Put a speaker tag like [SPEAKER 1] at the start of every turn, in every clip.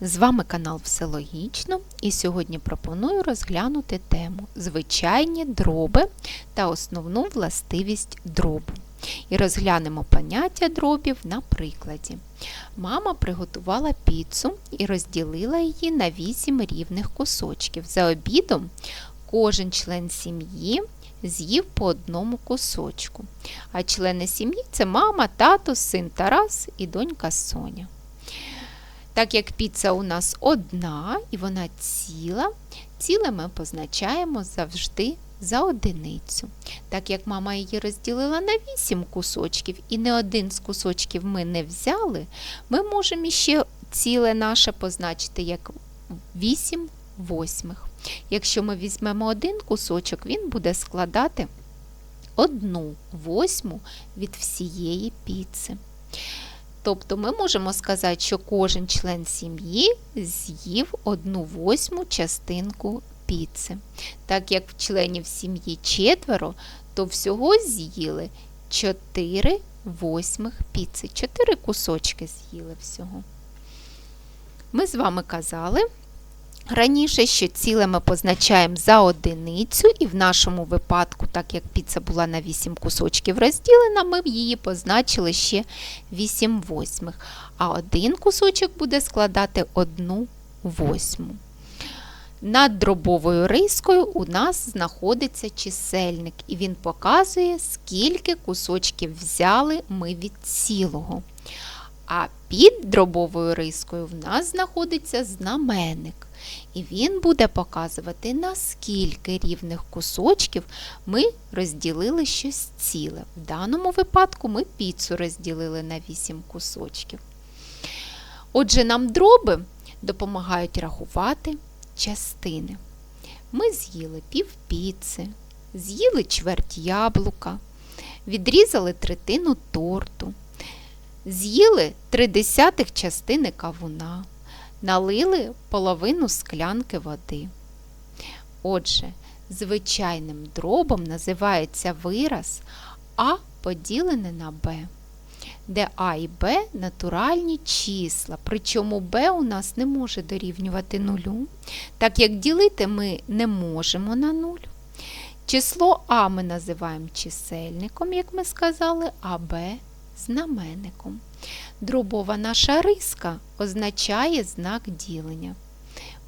[SPEAKER 1] З вами канал Все Логічно і сьогодні пропоную розглянути тему звичайні дроби та основну властивість дробу. І розглянемо поняття дробів на прикладі. Мама приготувала піцу і розділила її на 8 рівних кусочків. За обідом кожен член сім'ї з'їв по одному кусочку. А члени сім'ї це мама, тато, син Тарас і донька Соня. Так як піца у нас одна і вона ціла, ціле ми позначаємо завжди за одиницю. Так як мама її розділила на 8 кусочків, і не один з кусочків ми не взяли, ми можемо ще ціле наше позначити як 8 восьмих. Якщо ми візьмемо один кусочок, він буде складати одну восьму від всієї піци. Тобто ми можемо сказати, що кожен член сім'ї з'їв одну восьму частинку піци. Так як в членів сім'ї четверо, то всього з'їли 4 восьмих піци. 4 кусочки з'їли всього. Ми з вами казали раніше, що ціле ми позначаємо за одиницю, і в нашому випадку, так як піца була на 8 кусочків розділена, ми її позначили ще 8 восьмих. А один кусочок буде складати 1 восьму. Над дробовою рискою у нас знаходиться чисельник, і він показує, скільки кусочків взяли ми від цілого. А під дробовою рискою в нас знаходиться знаменник. І він буде показувати, наскільки рівних кусочків ми розділили щось ціле. В даному випадку ми піцу розділили на 8 кусочків. Отже, нам дроби допомагають рахувати частини. Ми з'їли пів піци, з'їли чверть яблука, відрізали третину торту, з'їли три десятих частини кавуна, налили половину склянки води. Отже, звичайним дробом називається вираз А поділене на Б де А і Б натуральні числа, причому Б у нас не може дорівнювати нулю, так як ділити ми не можемо на нуль. Число А ми називаємо чисельником, як ми сказали, а Б знаменником. Дробова наша риска означає знак ділення.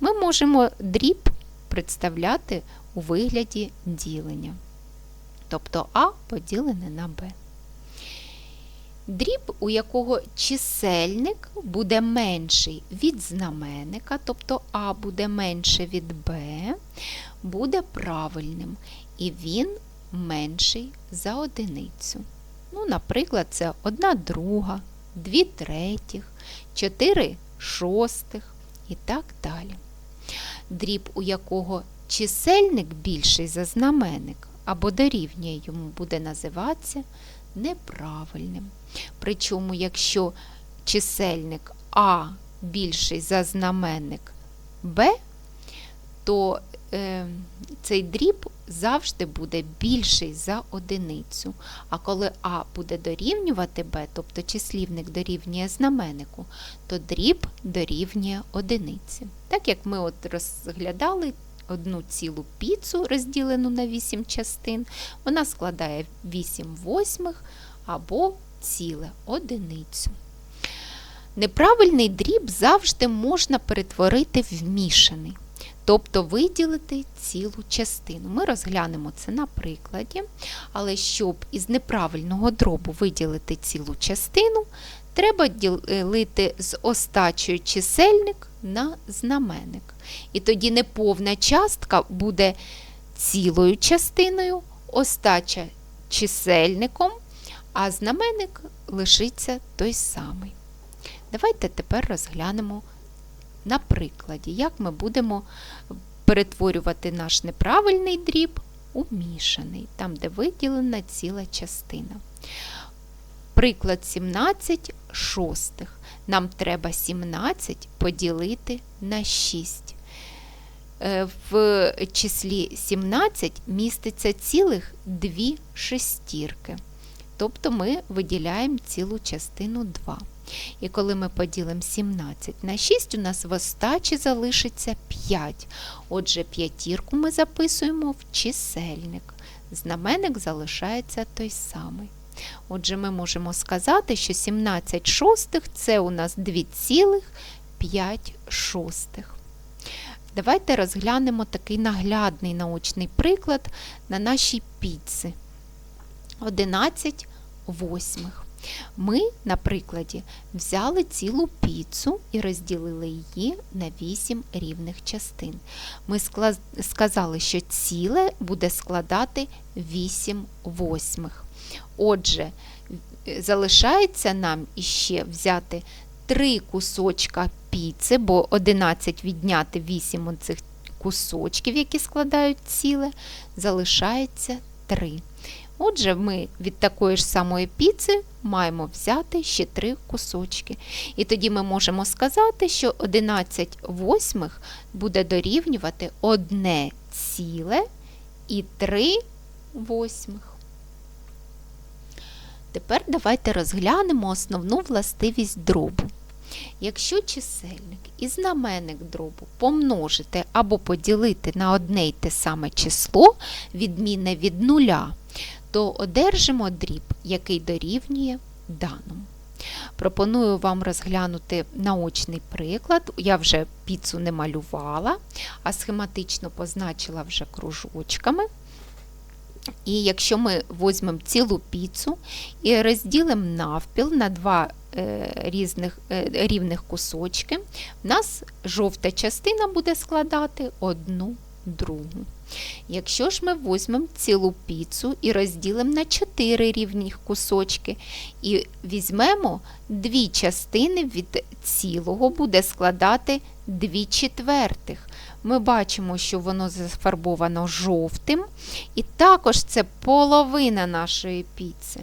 [SPEAKER 1] Ми можемо дріб представляти у вигляді ділення. Тобто А поділене на Б. Дріб, у якого чисельник буде менший від знаменника, тобто А буде менше від Б, буде правильним, і він менший за одиницю. Ну, Наприклад, це 1 друга, 2 третіх, 4 шостих і так далі. Дріб, у якого чисельник більший за знаменник або дорівнює йому буде називатися неправильним. Причому, якщо чисельник А більший за знаменник Б, то цей дріб завжди буде більший за одиницю. А коли А буде дорівнювати Б, тобто числівник дорівнює знаменнику, то дріб дорівнює одиниці. Так як ми от розглядали одну цілу піцу, розділену на 8 частин, вона складає 8 восьмих або ціле одиницю. Неправильний дріб завжди можна перетворити в мішаний, тобто виділити цілу частину. Ми розглянемо це на прикладі, але щоб із неправильного дробу виділити цілу частину, треба ділити з остачою чисельник на знаменник. І тоді неповна частка буде цілою частиною, остача чисельником, а знаменник лишиться той самий. Давайте тепер розглянемо на прикладі, як ми будемо перетворювати наш неправильний дріб у мішаний, там, де виділена ціла частина. Приклад 17 шостих. Нам треба 17 поділити на 6. Е, в числі 17 міститься цілих дві шестірки. Тобто ми виділяємо цілу частину 2. І коли ми поділимо 17 на 6, у нас в остачі залишиться 5. Отже, п'ятірку ми записуємо в чисельник. Знаменник залишається той самий. Отже, ми можемо сказати, що 17 шостих це у нас 2,5 шостих. Давайте розглянемо такий наглядний наочний приклад на нашій піці. 11 восьмих. Ми, на прикладі, взяли цілу піцу і розділили її на 8 рівних частин. Ми сказали, що ціле буде складати 8 восьмих. Отже, залишається нам іще взяти 3 кусочка піци, бо 11 відняти 8 оцих кусочків, які складають ціле, залишається 3. Отже, ми від такої ж самої піци маємо взяти ще 3 кусочки. І тоді ми можемо сказати, що 11 восьмих буде дорівнювати 1 ціле і 3 восьмих. Тепер давайте розглянемо основну властивість дробу. Якщо чисельник і знаменник дробу помножити або поділити на одне й те саме число, відмінне від нуля, то одержимо дріб, який дорівнює даному. Пропоную вам розглянути наочний приклад. Я вже піцу не малювала, а схематично позначила вже кружочками. І якщо ми візьмемо цілу піцу і розділимо навпіл на два е, різних, е, рівних кусочки, в нас жовта частина буде складати одну другу. Якщо ж ми візьмемо цілу піцу і розділимо на 4 рівні кусочки, і візьмемо дві частини від цілого, буде складати 2 четвертих. Ми бачимо, що воно зафарбовано жовтим, і також це половина нашої піци.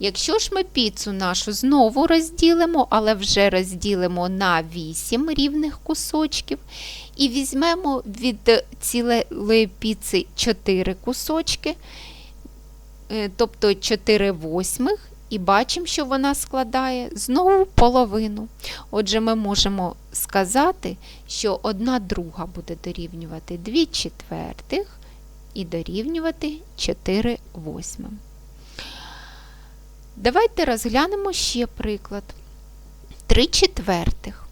[SPEAKER 1] Якщо ж ми піцу нашу знову розділимо, але вже розділимо на 8 рівних кусочків, і візьмемо від цілої піци 4 кусочки, е, тобто 4 восьмих, і бачимо, що вона складає знову половину. Отже, ми можемо сказати, що 1 друга буде дорівнювати 2 четвертих і дорівнювати 4 восьмим. Давайте розглянемо ще приклад. 3 четвертих.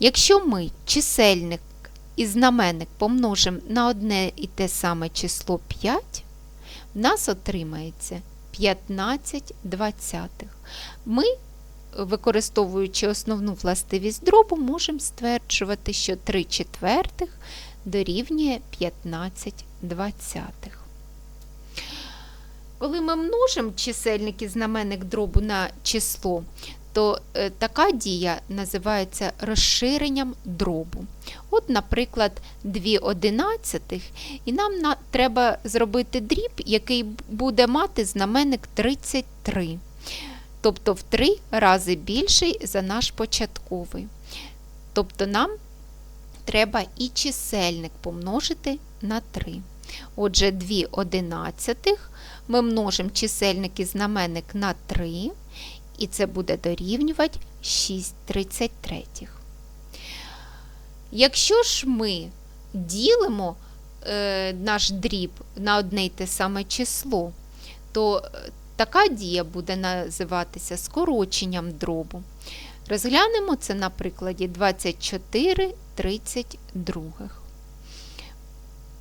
[SPEAKER 1] Якщо ми чисельник і знаменник помножимо на одне і те саме число 5, в нас отримається 15 двадцятих. Ми, використовуючи основну властивість дробу, можемо стверджувати, що 3 четвертих дорівнює 15 двадцятих. Коли ми множимо чисельник і знаменник дробу на число, то е, така дія називається розширенням дробу. От, наприклад, 2 одинадцятих, і нам на, треба зробити дріб, який буде мати знаменник 33, тобто в 3 рази більший за наш початковий. Тобто нам треба і чисельник помножити на 3. Отже, 2 одинадцятих ми множимо чисельник і знаменник на 3, і це буде дорівнювати 6 33. Якщо ж ми ділимо е, наш дріб на одне й те саме число, то е, така дія буде називатися скороченням дробу. Розглянемо це на прикладі 24 32.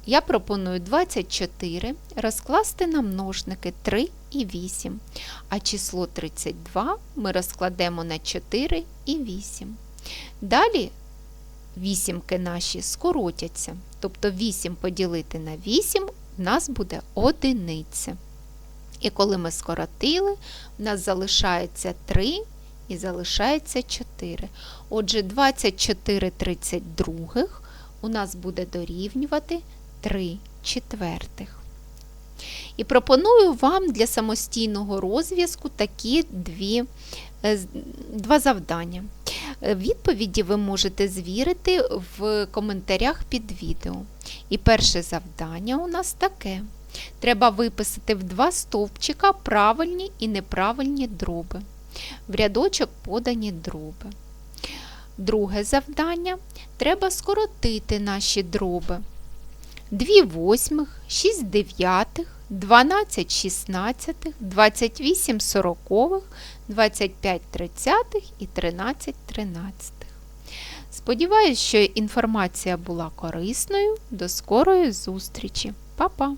[SPEAKER 1] Я пропоную 24 розкласти на множники 3 і 8, а число 32 ми розкладемо на 4 і 8. Далі вісімки наші скоротяться, тобто 8 поділити на 8 в нас буде одиниця. І коли ми скоротили, в нас залишається 3 і залишається 4. Отже, 24 32 у нас буде дорівнювати 3 четвертих. І пропоную вам для самостійного розв'язку такі дві, е, два завдання. Е, Відповіді ви можете звірити в коментарях під відео. І перше завдання у нас таке. Треба виписати в два стовпчика правильні і неправильні дроби. В рядочок подані дроби. Друге завдання треба скоротити наші дроби. 2 восьмих, 6 дев'ятих, 12 шістнадцятих, 28 сорокових, 25 тридцятих і 13 тринадцятих. Сподіваюсь, що інформація була корисною. До скорої зустрічі. Па-па!